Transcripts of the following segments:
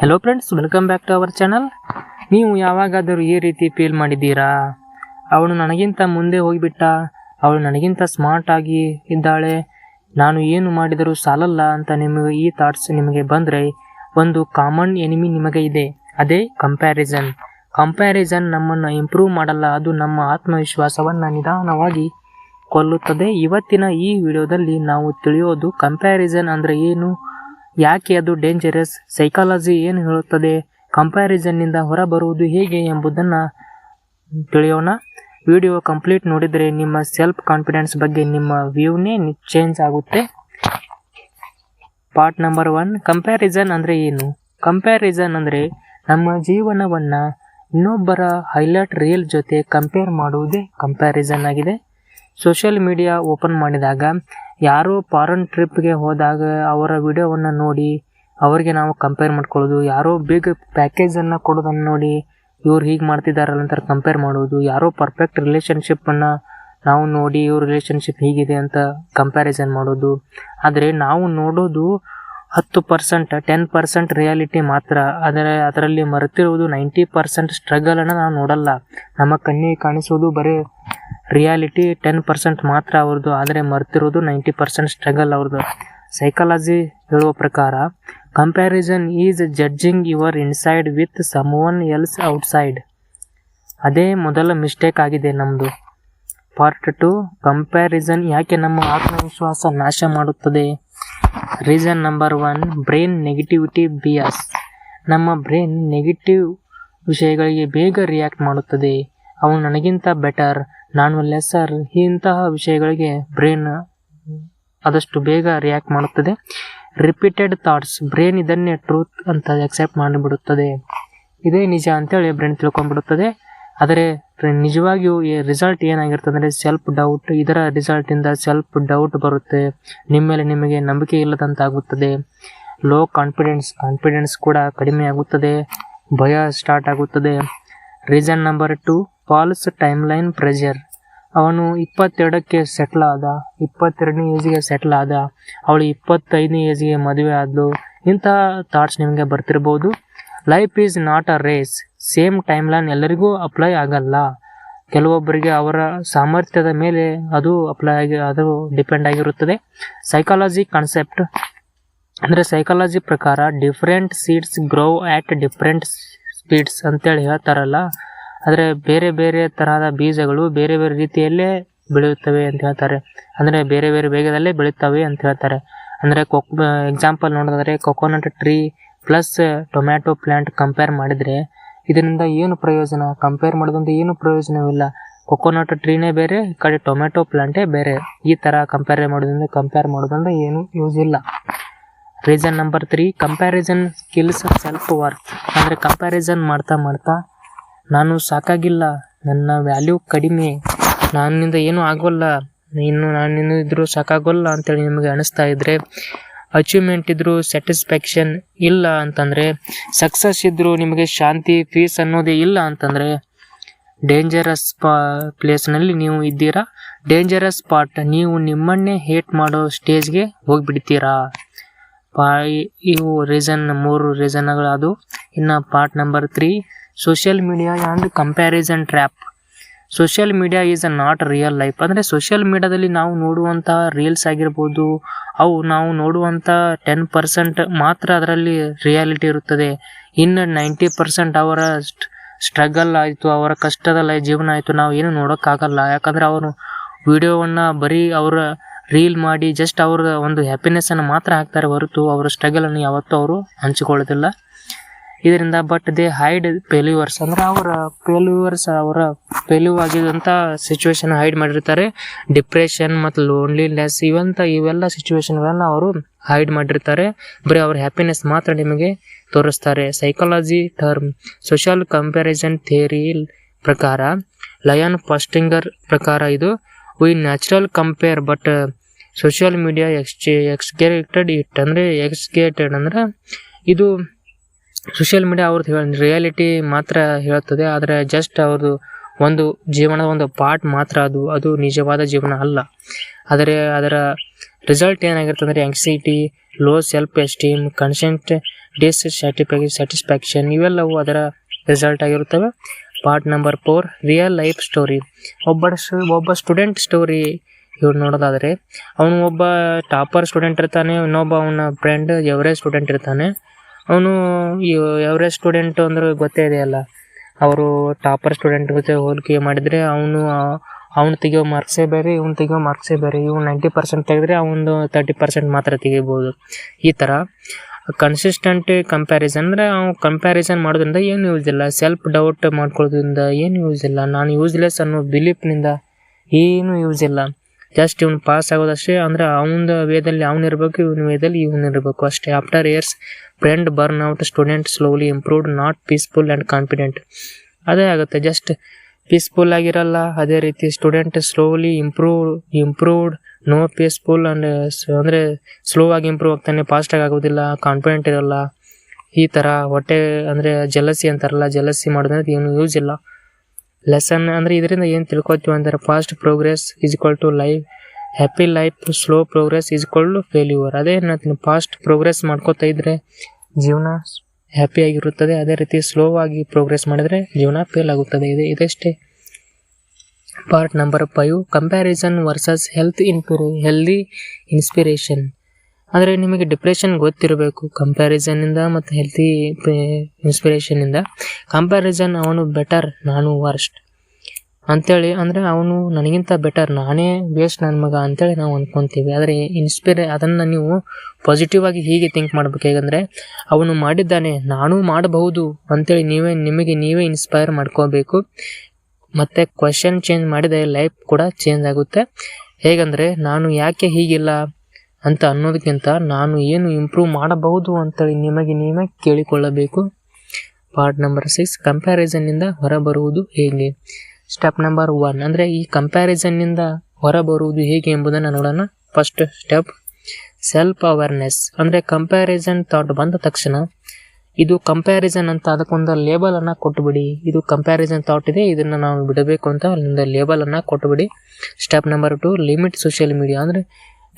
Hello friends welcome back to our channel ನೀವು ಯಾವಾಗಾದರೂ ಈ ರೀತಿ ಫೀಲ್ ಮಾಡಿದ್ದೀರಾ? ಅವಳು ನನಗಿಂತ ಮುಂದೆ ಹೋಗಿಬಿಟ್ಟ. ಅವಳು ನನಗಿಂತ ಸ್ಮಾರ್ಟ್ ಆಗಿ ಇದ್ದಾಳೆ. ನಾನು ಏನು ಮಾಡಿದರೂ ಸಾಲಲ್ಲ ಅಂತ ನಿಮಗೆ, ಈ ಥಾಟ್ಸ್ ನಿಮಗೆ ಬಂದರೆ ಒಂದು ಕಾಮನ್ ಎನಿಮಿ ನಿಮಗೆ ಇದೆ. ಅದೇ ಕಂಪ್ಯಾರಿಸನ್ ಕಂಪ್ಯಾರಿಸನ್ ನಮ್ಮನ್ನು ಇಂಪ್ರೂವ್ ಮಾಡಲ್ಲ. ಅದು ನಮ್ಮ ಆತ್ಮವಿಶ್ವಾಸವನ್ನು ನಿಧಾನವಾಗಿ ಕೊಲ್ಲುತ್ತದೆ. ಇವತ್ತಿನ ಈ ವಿಡಿಯೋದಲ್ಲಿ ನಾವು ತಿಳಿಯೋದು ಕಂಪ್ಯಾರಿಸನ್ ಅಂದರೆ ಏನು? ಯಾಕೆ ಅದು ಡೇಂಜರಸ್ ಸೈಕಾಲಜಿ ಏನು ಹೇಳುತ್ತದೆ? ಕಂಪ್ಯಾರಿಸನ್ನಿಂದ ಹೊರಬರುವುದು ಹೇಗೆ ಎಂಬುದನ್ನು ತಿಳಿಯೋಣ. ವಿಡಿಯೋ ಕಂಪ್ಲೀಟ್ ನೋಡಿದರೆ ನಿಮ್ಮ ಸೆಲ್ಫ್ ಕಾನ್ಫಿಡೆನ್ಸ್ ಬಗ್ಗೆ ನಿಮ್ಮ ವ್ಯೂನೇ ಚೇಂಜ್ ಆಗುತ್ತೆ. ಪಾರ್ಟ್ ನಂಬರ್ ಒನ್ ಕಂಪ್ಯಾರಿಸನ್ ಅಂದರೆ ಏನು? ಕಂಪ್ಯಾರಿಸನ್ ಅಂದರೆ ನಮ್ಮ ಜೀವನವನ್ನು ಇನ್ನೊಬ್ಬರ ಹೈಲೈಟ್ ರೀಲ್ ಜೊತೆ ಕಂಪೇರ್ ಮಾಡುವುದೇ ಕಂಪ್ಯಾರಿಸನ್ ಆಗಿದೆ. ಸೋಷಿಯಲ್ ಮೀಡಿಯಾ ಓಪನ್ ಮಾಡಿದಾಗ ಯಾರೋ ಫಾರಿನ್ ಟ್ರಿಪ್ಗೆ ಹೋದಾಗ ಅವರ ವಿಡಿಯೋವನ್ನು ನೋಡಿ, ಅವರಿಗೆ ನಾವು ಕಂಪೇರ್ ಮಾಡ್ಕೊಳ್ಳೋದು, ಯಾರೋ ಬಿಗ್ ಪ್ಯಾಕೇಜನ್ನು ಕೊಡೋದನ್ನು ನೋಡಿ, ಇವ್ರು ಹೀಗೆ ಮಾಡ್ತಿದ್ದಾರಲ್ಲ ಅಂತ ಕಂಪೇರ್ ಮಾಡೋದು, ಯಾರೋ ಪರ್ಫೆಕ್ಟ್ ರಿಲೇಷನ್ಶಿಪ್ಪನ್ನು ನಾವು ನೋಡಿ, ಇವ್ರ ರಿಲೇಷನ್ಶಿಪ್ ಹೀಗಿದೆ ಅಂತ ಕಂಪ್ಯಾರಿಸನ್ ಮಾಡೋದು. ಆದರೆ ನಾವು ನೋಡೋದು ಹತ್ತು ಪರ್ಸೆಂಟ್ ಟೆನ್ ಪರ್ಸೆಂಟ್ ರಿಯಾಲಿಟಿ ಮಾತ್ರ. ಆದರೆ ಅದರಲ್ಲಿ ಮರೆತಿರುವುದು ನೈಂಟಿ ಪರ್ಸೆಂಟ್ ಸ್ಟ್ರಗಲನ್ನು ನಾವು ನೋಡಲ್ಲ. ನಮ್ಮ ಕಣ್ಣಿಗೆ ಕಾಣಿಸೋದು ಬರೀ ರಿಯಾಲಿಟಿ ಟೆನ್ ಪರ್ಸೆಂಟ್ ಮಾತ್ರ ಅವ್ರದ್ದು, ಆದರೆ ಮರ್ತಿರೋದು ನೈಂಟಿ ಪರ್ಸೆಂಟ್ ಸ್ಟ್ರಗಲ್ ಅವ್ರದ್ದು. ಸೈಕಾಲಜಿ ಹೇಳುವ ಪ್ರಕಾರ comparison is judging your inside with someone else outside ಅದೇ ಮೊದಲ ಮಿಸ್ಟೇಕ್ ಆಗಿದೆ ನಮ್ಮದು ಪಾರ್ಟ್ ಟು ಕಂಪ್ಯಾರಿಸನ್ ಯಾಕೆ ನಮ್ಮ ಆತ್ಮವಿಶ್ವಾಸ ನಾಶ ಮಾಡುತ್ತದೆ? Reason number one brain negativity bias ನಮ್ಮ ಬ್ರೈನ್ ನೆಗೆಟಿವ್ ವಿಷಯಗಳಿಗೆ ಬೇಗ ರಿಯಾಕ್ಟ್ ಮಾಡುತ್ತದೆ. ಅವನು ನನಗಿಂತ ಬೆಟರ್ ನಾನು ಸರ್ ಇಂತಹ ವಿಷಯಗಳಿಗೆ ಬ್ರೈನ್ ಆದಷ್ಟು ಬೇಗ ರಿಯಾಕ್ಟ್ ಮಾಡುತ್ತದೆ. ರಿಪೀಟೆಡ್ ಥಾಟ್ಸ್ ಬ್ರೈನ್ ಇದನ್ನೇ ಟ್ರೂತ್ ಅಂತ ಅಕ್ಸೆಪ್ಟ್ ಮಾಡಿಬಿಡುತ್ತದೆ. ಇದೇ ನಿಜ ಅಂತೇಳಿ ಬ್ರೈನ್ ತಿಳ್ಕೊಂಡ್ಬಿಡುತ್ತದೆ. ಆದರೆ ನಿಜವಾಗಿಯೂ ಈ ರಿಸಲ್ಟ್ ಏನಾಗಿರ್ತದೆ ಅಂದರೆ ಸೆಲ್ಫ್ ಡೌಟ್ ಇದರ ರಿಸಲ್ಟಿಂದ ಸೆಲ್ಫ್ ಡೌಟ್ ಬರುತ್ತೆ. ನಿಮ್ಮ ಮೇಲೆ ನಿಮಗೆ ನಂಬಿಕೆ ಇಲ್ಲದಂತಾಗುತ್ತದೆ. ಲೋ ಕಾನ್ಫಿಡೆನ್ಸ್ ಕಾನ್ಫಿಡೆನ್ಸ್ ಕೂಡ ಕಡಿಮೆ ಆಗುತ್ತದೆ. ಭಯ ಸ್ಟಾರ್ಟ್ ಆಗುತ್ತದೆ. Reason number two false time line pressure. ಅವನು ಇಪ್ಪತ್ತೆರಡಕ್ಕೆ ಸೆಟ್ಲ್ ಆದ, ಇಪ್ಪತ್ತೆರಡನೇ ಏಜ್ಗೆ ಸೆಟ್ಲ್ ಆದ, ಅವಳು ಇಪ್ಪತ್ತೈದನೇ ಏಜ್ಗೆ ಮದುವೆ ಆದಳು ಇಂತಹ ಥಾಟ್ಸ್ ನಿಮಗೆ ಬರ್ತಿರ್ಬೋದು? Life is not a race same time line ಎಲ್ಲರಿಗೂ ಅಪ್ಲೈ ಆಗಲ್ಲ. ಕೆಲವೊಬ್ಬರಿಗೆ ಅವರ ಸಾಮರ್ಥ್ಯದ ಮೇಲೆ ಅದು ಅಪ್ಲೈ ಆಗಿ, ಅದು ಡಿಪೆಂಡ್ ಆಗಿರುತ್ತದೆ. ಸೈಕಾಲಜಿ ಕಾನ್ಸೆಪ್ಟ್ ಅಂದರೆ ಸೈಕಾಲಜಿ ಪ್ರಕಾರ different seeds grow at different speeds ಅಂತೇಳಿ ಹೇಳ್ತಾರಲ್ಲ. ಆದರೆ ಬೇರೆ ಬೇರೆ ತರಹದ ಬೀಜಗಳು ಬೇರೆ ಬೇರೆ ರೀತಿಯಲ್ಲೇ ಬೆಳೆಯುತ್ತವೆ ಅಂತ ಹೇಳ್ತಾರೆ. ಅಂದರೆ ಬೇರೆ ಬೇರೆ ವೇಗದಲ್ಲೇ ಬೆಳೆಯುತ್ತವೆ ಅಂತ ಹೇಳ್ತಾರೆ. ಅಂದರೆ ಕೊಕ್ ಎಕ್ಸಾಂಪಲ್ ನೋಡೋದಾದರೆ coconut tree plus tomato plant compare ಮಾಡಿದರೆ ಇದರಿಂದ ಏನು ಪ್ರಯೋಜನ? ಕಂಪೇರ್ ಮಾಡೋದ್ರಿಂದ ಏನು ಪ್ರಯೋಜನವಿಲ್ಲ. ಕೊಕೊನಟ್ ಟ್ರೀನೇ ಬೇರೆ, ಈ ಕಡೆ ಟೊಮ್ಯಾಟೊ ಪ್ಲ್ಯಾಂಟೇ ಬೇರೆ. ಈ ಥರ ಕಂಪೇರ್ ಮಾಡೋದ್ರಿಂದ ಕಂಪೇರ್ ಮಾಡೋದ್ರಿಂದ ಏನು ಯೂಸ್ ಇಲ್ಲ. Reason number three comparison skills self work ಅಂದರೆ ಕಂಪ್ಯಾರಿಸನ್ ಮಾಡ್ತಾ ಮಾಡ್ತಾ ನಾನು ಸಾಕಾಗಿಲ್ಲ, ನನ್ನ ವ್ಯಾಲ್ಯೂ ಕಡಿಮೆ, ನನ್ನಿಂದ ಏನೂ ಆಗೋಲ್ಲ, ಇನ್ನು ನಾನಿನ್ನು ಇದ್ದರೂ ಸಾಕಾಗೋಲ್ಲ ಅಂತೇಳಿ ನಿಮಗೆ ಅನಿಸ್ತಾ ಇದ್ದರೆ ಅಚೀವ್ಮೆಂಟ್ ಇದ್ದರೂ ಸ್ಯಾಟಿಸ್ಫ್ಯಾಕ್ಷನ್ ಇಲ್ಲ ಅಂತಂದರೆ ಸಕ್ಸಸ್ ಇದ್ದರೂ ನಿಮಗೆ ಶಾಂತಿ ಪೀಸ್ ಅನ್ನೋದೇ ಇಲ್ಲ ಅಂತಂದರೆ ಡೇಂಜರಸ್ ಪಾ ಪ್ಲೇಸ್ನಲ್ಲಿ ನೀವು ಇದ್ದೀರಾ? ಡೇಂಜರಸ್ ಪಾರ್ಟ್ ನೀವು ನಿಮ್ಮನ್ನೇ ಹೇಟ್ ಮಾಡೋ ಸ್ಟೇಜ್ಗೆ ಹೋಗಿಬಿಡ್ತೀರಾ? ಪಾ ಇವು ರೀಸನ್ ಮೂರು ರೀಸನ್ಗಳು ಅದು ಇನ್ನು part number three social media and comparison trap social media is a not real life ಅಂದರೆ ಸೋಷಿಯಲ್ ಮೀಡಿಯಾದಲ್ಲಿ ನಾವು ನೋಡುವಂಥ ರೀಲ್ಸ್ ಆಗಿರ್ಬೋದು, ಅವು ನಾವು ನೋಡುವಂಥ ಟೆನ್ ಪರ್ಸೆಂಟ್ ಮಾತ್ರ ಅದರಲ್ಲಿ ರಿಯಾಲಿಟಿ ಇರುತ್ತದೆ. ಇನ್ನು ನೈಂಟಿ ಪರ್ಸೆಂಟ್ ಅವರ ಸ್ಟ್ರಗಲ್ ಆಯಿತು, ಅವರ ಕಷ್ಟದ ಲೈ ಜೀವನ ಆಯಿತು, ನಾವು ಏನು ನೋಡೋಕ್ಕಾಗಲ್ಲ. ಯಾಕಂದರೆ ಅವರು ವಿಡಿಯೋವನ್ನು ಬರೀ ಅವರ ರೀಲ್ ಮಾಡಿ ಜಸ್ಟ್ ಅವರ ಒಂದು ಹ್ಯಾಪಿನೆಸ್ಸನ್ನು ಮಾತ್ರ ಹಾಕ್ತಾರೆ ಹೊರತು ಅವರ ಸ್ಟ್ರಗಲನ್ನು ಯಾವತ್ತೂ ಅವರು ಹಂಚಿಕೊಳ್ಳೋದಿಲ್ಲ. ಇದರಿಂದ ಬಟ್ ದೇ ಹೈಡ್ ಫೇಲ್ಯೂವರ್ಸ್ ಅಂದ್ರೆ ಅವರ ಫೇಲ್ಯೂವರ್ಸ್ ಅವರ ಫೇಲ್ಯೂ ಆಗಿದಂಥ ಸಿಚುವೇಶನ್ ಹೈಡ್ ಮಾಡಿರ್ತಾರೆ ಡಿಪ್ರೆಷನ್ ಮತ್ತು ಲೋನ್ಲಿನೆಸ್ ಇವಂತ ಇವೆಲ್ಲ ಸಿಚುವೇಶನ್ಗಳನ್ನು ಅವರು ಹೈಡ್ ಮಾಡಿರ್ತಾರೆ ಬರೀ ಅವ್ರ ಹ್ಯಾಪಿನೆಸ್ ಮಾತ್ರ ನಿಮಗೆ ತೋರಿಸ್ತಾರೆ psychology term social comparison theory ಪ್ರಕಾರ ಲಯನ್ ಫಸ್ಟಿಂಗರ್ ಪ್ರಕಾರ ಇದು we natural compare but social media exchange exaggerated it ಅಂದರೆ ಎಕ್ಸ್ಗೇಟೆಡ್ ಅಂದರೆ ಇದು ಸೋಷಿಯಲ್ ಮೀಡಿಯಾ ಅವ್ರದ್ದು ಹೇಳ ರಿಯಾಲಿಟಿ ಮಾತ್ರ ಹೇಳುತ್ತದೆ, ಆದರೆ ಜಸ್ಟ್ ಅವ್ರದ್ದು ಒಂದು ಜೀವನದ ಒಂದು ಪಾರ್ಟ್ ಮಾತ್ರ ಅದು ಅದು ನಿಜವಾದ ಜೀವನ ಅಲ್ಲ. ಆದರೆ ಅದರ ರಿಸಲ್ಟ್ ಏನಾಗಿರ್ತದೆ ಅಂದರೆ anxiety low self esteem constant dissatisfaction ಇವೆಲ್ಲವೂ ಅದರ ರಿಸಲ್ಟ್ ಆಗಿರುತ್ತವೆ. Part number four real life story ಒಬ್ಬ ಒಬ್ಬ ಸ್ಟೂಡೆಂಟ್ ಸ್ಟೋರಿ ಇವ್ರು ನೋಡೋದಾದರೆ, ಅವನು ಒಬ್ಬ ಟಾಪರ್ ಸ್ಟೂಡೆಂಟ್ ಇರ್ತಾನೆ, ಇನ್ನೊಬ್ಬ ಅವನ ಫ್ರೆಂಡ್ ಎವರೇಜ್ ಸ್ಟೂಡೆಂಟ್ ಇರ್ತಾನೆ. ಅವನು ಎವರೇಜ್ ಸ್ಟೂಡೆಂಟ್ ಅಂದ್ರೆ ಗೊತ್ತೇ ಇದೆಯಲ್ಲ ಅವರು ಟಾಪರ್ ಸ್ಟೂಡೆಂಟ್ ಜೊತೆ ಹೋಲಿಕೆ ಮಾಡಿದರೆ ಅವನು, ಅವ್ನು ತೆಗಿಯೋ ಮಾರ್ಕ್ಸೇ ಬೇರೆ, ಇವ್ನು ತೆಗಿಯೋ ಮಾರ್ಕ್ಸೇ ಬೇರೆ. ಇವ್ನು ನೈಂಟಿ ಪರ್ಸೆಂಟ್ ತೆಗೆದ್ರೆ ಅವನು ತರ್ಟಿ ಪರ್ಸೆಂಟ್ ಮಾತ್ರ ತೆಗಿಬೋದು. ಈ ಥರ ಕನ್ಸಿಸ್ಟೆಂಟ್ ಕಂಪ್ಯಾರಿಸನ್ ಅಂದರೆ ಅವ್ನು ಕಂಪ್ಯಾರಿಸನ್ ಮಾಡೋದ್ರಿಂದ ಏನು ಯೂಸ್ ಇಲ್ಲ. ಸೆಲ್ಫ್ ಡೌಟ್ ಮಾಡ್ಕೊಳ್ಳೋದ್ರಿಂದ ಏನು ಯೂಸ್ ಇಲ್ಲ. ನಾನು ಯೂಸ್ಲೆಸ್ ಅನ್ನೋ ಬಿಲೀಫ್ನಿಂದ ಏನು ಯೂಸ್ ಇಲ್ಲ. ಜಸ್ಟ್ ಇವ್ನು ಪಾಸ್ ಆಗೋದಷ್ಟೇ ಅಂದರೆ ಅವನ ವೇದಲ್ಲಿ ಅವನಿರಬೇಕು ಇರಬೇಕು, ಇವನ ವೇದಲ್ಲಿ ಇವನಿರಬೇಕು ಅಷ್ಟೇ. After years friend burn out student slowly improved not peaceful and confident ಅದೇ ಆಗುತ್ತೆ ಜಸ್ಟ್ ಪೀಸ್ಫುಲ್ ಆಗಿರಲ್ಲ. ಅದೇ ರೀತಿ student slowly improve improved no peaceful and ಅಂದರೆ ಸ್ಲೋ ಆಗಿ ಇಂಪ್ರೂವ್ ಆಗ್ತಾನೆ ಫಾಸ್ಟಾಗಿ ಆಗೋದಿಲ್ಲ ಕಾನ್ಫಿಡೆಂಟ್ ಇರಲ್ಲ. ಈ ಥರ ಹೊಟ್ಟೆ, ಅಂದರೆ ಜಲಸಿ ಅಂತಾರಲ್ಲ ಜಲಸಿ ಮಾಡೋದ್ರಿಂದ ಏನು ಯೂಸ್ ಇಲ್ಲ. ಲೆಸನ್ ಅಂದರೆ ಇದರಿಂದ ಏನು ತಿಳ್ಕೊತೀವಿ ಅಂದರೆ fast progress is equal to life happy life slow progress is equal to failure ಅದೇ ಹೇಳ್ತೀನಿ ಫಾಸ್ಟ್ ಪ್ರೋಗ್ರೆಸ್ ಮಾಡ್ಕೋತಾ ಇದ್ದರೆ ಜೀವನ ಹ್ಯಾಪಿ ಆಗಿರುತ್ತದೆ. ಅದೇ ರೀತಿ ಸ್ಲೋ ಆಗಿ ಪ್ರೋಗ್ರೆಸ್ ಮಾಡಿದರೆ ಜೀವನ ಫೇಲ್ ಆಗುತ್ತದೆ. ಇದೆ, ಇದಷ್ಟೇ. Part number five comparison versus health ಇನ್ಪಿರಿ healthy inspiration ಅಂದರೆ ನಿಮಗೆ ಡಿಪ್ರೆಷನ್ ಗೊತ್ತಿರಬೇಕು ಕಂಪ್ಯಾರಿಸನ್ನಿಂದ ಮತ್ತು ಹೆಲ್ತಿ ಇನ್ಸ್ಪಿರೇಷನಿಂದ ಕಂಪ್ಯಾರಿಸನ್ ಅವನು ಬೆಟರ್ ನಾನು ವರ್ಸ್ಟ್ ಅಂಥೇಳಿ ಅಂದರೆ ಅವನು ನನಗಿಂತ ಬೆಟರ್ ನಾನೇ ವೇಸ್ಟ್ ನನ್ನ ಮಗ ಅಂತೇಳಿ ನಾವು ಅಂದ್ಕೊತೀವಿ ಆದರೆ ಇನ್ಸ್ಪಿರೇ ಅದನ್ನು ನೀವು ಪಾಸಿಟಿವ್ ಆಗಿ ಹೀಗೆ ಥಿಂಕ್ ಮಾಡಬೇಕು. ಹೇಗಂದರೆ ಅವನು ಮಾಡಿದ್ದಾನೆ, ನಾನು ಮಾಡಬಹುದು ಅಂತೇಳಿ ನೀವೇ, ನಿಮಗೆ ನೀವೇ ಇನ್ಸ್ಪೈರ್ ಮಾಡ್ಕೋಬೇಕು. ಮತ್ತು ಕ್ವಶನ್ ಚೇಂಜ್ ಮಾಡಿದರೆ ಲೈಫ್ ಕೂಡ ಚೇಂಜ್ ಆಗುತ್ತೆ. ಹೇಗಂದರೆ ನಾನು ಯಾಕೆ ಹೀಗಿಲ್ಲ? ಅಂತ ಅನ್ನೋದಕ್ಕಿಂತ ನಾನು ಏನು ಇಂಪ್ರೂವ್ ಮಾಡಬಹುದು ಅಂತೇಳಿ ನಿಮಗೆ ನೀವೇ ಕೇಳಿಕೊಳ್ಳಬೇಕು. ಪಾರ್ಟ್ ನಂಬರ್ ಸಿಕ್ಸ್ ಕಂಪ್ಯಾರಿಸನ್ನಿಂದ ಹೊರಬರುವುದು ಹೇಗೆ? ಸ್ಟೆಪ್ ನಂಬರ್ ಒನ್ ಅಂದರೆ ಈ ಕಂಪ್ಯಾರಿಸನ್ನಿಂದ ಹೊರಬರುವುದು ಹೇಗೆ ಎಂಬುದನ್ನು ನೋಡೋಣ. ಫಸ್ಟ್ ಸ್ಟೆಪ್ ಸೆಲ್ಫ್ ಅವೇರ್ನೆಸ್ ಅಂದರೆ ಕಂಪ್ಯಾರಿಸನ್ ಥಾಟ್ ಬಂದ ತಕ್ಷಣ ಇದು ಕಂಪ್ಯಾರಿಸನ್ ಅಂತ ಅದಕ್ಕೊಂದು ಲೇಬಲನ್ನು ಕೊಟ್ಟುಬಿಡಿ ಇದು ಕಂಪ್ಯಾರಿಸನ್ ಥಾಟ್ ಇದೆ, ಇದನ್ನು ನಾವು ಬಿಡಬೇಕು ಅಂತ ಅಲ್ಲಿಂದ ಲೇಬಲನ್ನು ಕೊಟ್ಟುಬಿಡಿ step number two limit social media ಅಂದರೆ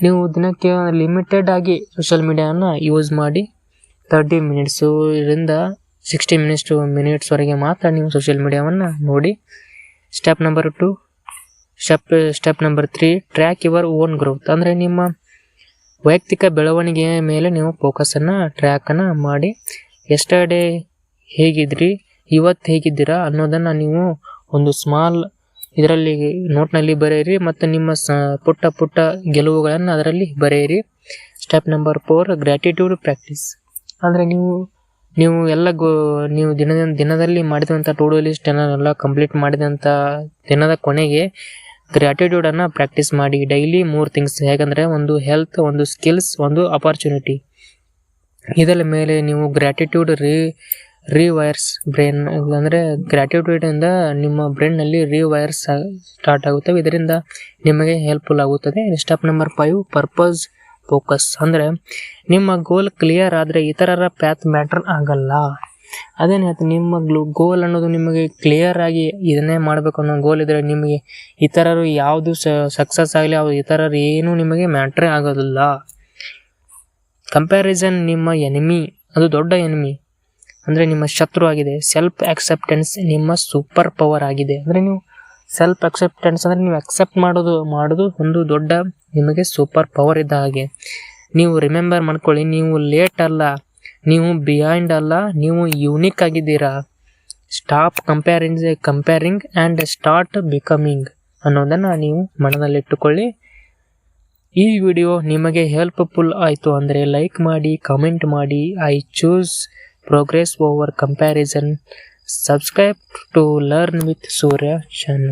ನೀವು ದಿನಕ್ಕೆ ಲಿಮಿಟೆಡ್ ಆಗಿ ಸೋಷಿಯಲ್ ಮೀಡಿಯಾನ ಯೂಸ್ ಮಾಡಿ ತರ್ಟಿ ಮಿನಿಟ್ಸು ಇದರಿಂದ ಸಿಕ್ಸ್ಟಿ ಮಿನಿಟ್ಸ್ ಟು ಮಿನಿಟ್ಸ್ವರೆಗೆ ಮಾತ್ರ ನೀವು ಸೋಷಿಯಲ್ ಮೀಡಿಯಾವನ್ನು ನೋಡಿ. Step number two step step number three track your own growth ಅಂದರೆ ನಿಮ್ಮ ವೈಯಕ್ತಿಕ ಬೆಳವಣಿಗೆಯ ಮೇಲೆ ನೀವು ಫೋಕಸನ್ನು ಟ್ರ್ಯಾಕನ್ನು ಮಾಡಿ. ಎಸ್ಟರ್ಡೇ ಹೇಗಿದ್ರಿ, ಇವತ್ತು ಹೇಗಿದ್ದೀರಾ ಅನ್ನೋದನ್ನು ನೀವು ಒಂದು ಸ್ಮಾಲ್ ಇದರಲ್ಲಿ ನೋಟ್ನಲ್ಲಿ ಬರೆಯಿರಿ ಮತ್ತು ನಿಮ್ಮ ಸ ಪುಟ್ಟ ಪುಟ್ಟ ಗೆಲುವುಗಳನ್ನು ಅದರಲ್ಲಿ ಬರೆಯಿರಿ. Step number four gratitude practice ಅಂದರೆ ನೀವು ನೀವು ಎಲ್ಲ ಗೋ, ನೀವು ದಿನದ, ದಿನದಲ್ಲಿ ಮಾಡಿದಂಥ ಟು ಡೂ ಲಿಸ್ಟ್ ಎಲ್ಲ ಕಂಪ್ಲೀಟ್ ಮಾಡಿದಂಥ ದಿನದ ಕೊನೆಗೆ ಗ್ರ್ಯಾಟಿಟ್ಯೂಡನ್ನು ಪ್ರಾಕ್ಟೀಸ್ ಮಾಡಿ. ಡೈಲಿ ಮೂರು ಥಿಂಗ್ಸ್ ಹೇಗೆಂದರೆ ಒಂದು ಹೆಲ್ತ್ ಒಂದು ಸ್ಕಿಲ್ಸ್ ಒಂದು ಅಪರ್ಚುನಿಟಿ ಇದರ ಮೇಲೆ ನೀವು ಗ್ರ್ಯಾಟಿಟ್ಯೂಡ್ ರೀ ರೀವೈರ್ಸ್ ಬ್ರೈನ್ ಅಂದರೆ ಗ್ರ್ಯಾಟಿಟ್ಯೂಡಿಂದ ನಿಮ್ಮ ಬ್ರೈನ್ನಲ್ಲಿ ರಿವೈರ್ಸ್ ಸ್ಟಾರ್ಟ್ ಆಗುತ್ತವೆ ಇದರಿಂದ ನಿಮಗೆ ಹೆಲ್ಪ್ಫುಲ್ ಆಗುತ್ತದೆ. Step number five purpose focus ಅಂದರೆ ನಿಮ್ಮ ಗೋಲ್ ಕ್ಲಿಯರ್ ಆದರೆ ಇತರರ ಪ್ಯಾತ್ ಮ್ಯಾಟ್ರ್ ಆಗಲ್ಲ. ಅದೇನು ಹೇಳ್ತೀನಿ ನಿಮ್ಮ ಗ್ಲೂ ಗೋಲ್ ಅನ್ನೋದು ನಿಮಗೆ ಕ್ಲಿಯರ್ ಆಗಿ ಇದನ್ನೇ ಮಾಡಬೇಕು ಅನ್ನೋ ಗೋಲ್ ಇದ್ದರೆ ನಿಮಗೆ ಇತರರು ಯಾವುದು ಸಕ್ಸಸ್ ಆಗಲಿ ಅವ್ರು ಇತರರು ಏನೂ ನಿಮಗೆ ಮ್ಯಾಟ್ರೇ ಆಗೋದಿಲ್ಲ. ಕಂಪ್ಯಾರಿಸನ್ ನಿಮ್ಮ ಎನಿಮಿ ಅದು ದೊಡ್ಡ ಎನಿಮಿ ಅಂದರೆ ನಿಮ್ಮ ಶತ್ರು ಆಗಿದೆ. ಸೆಲ್ಫ್ ಆಕ್ಸೆಪ್ಟೆನ್ಸ್ ನಿಮ್ಮ ಸೂಪರ್ ಪವರ್ ಆಗಿದೆ. ಅಂದರೆ ನೀವು ಸೆಲ್ಫ್ ಅಕ್ಸೆಪ್ಟೆನ್ಸ್ ಅಂದರೆ ನೀವು ಅಕ್ಸೆಪ್ಟ್ ಮಾಡೋದು ಮಾಡೋದು ಒಂದು ದೊಡ್ಡ ನಿಮಗೆ ಸೂಪರ್ ಪವರ್ ಇದ್ದ ಹಾಗೆ. ನೀವು ರಿಮೆಂಬರ್ ಮಾಡ್ಕೊಳ್ಳಿ, ನೀವು ಲೇಟ್ ಅಲ್ಲ, ನೀವು ಬಿಹೈಂಡ್ ಅಲ್ಲ, ನೀವು ಯೂನಿಕ್ ಆಗಿದ್ದೀರಾ. Stop comparing comparing and start becoming ಅನ್ನೋದನ್ನು ನೀವು ಮನದಲ್ಲಿಟ್ಟುಕೊಳ್ಳಿ ಈ ವಿಡಿಯೋ ನಿಮಗೆ ಹೆಲ್ಪ್ಫುಲ್ ಆಯಿತು ಅಂದರೆ ಲೈಕ್ ಮಾಡಿ ಕಮೆಂಟ್ ಮಾಡಿ I choose progress over comparison. Subscribe to learn with surya channel.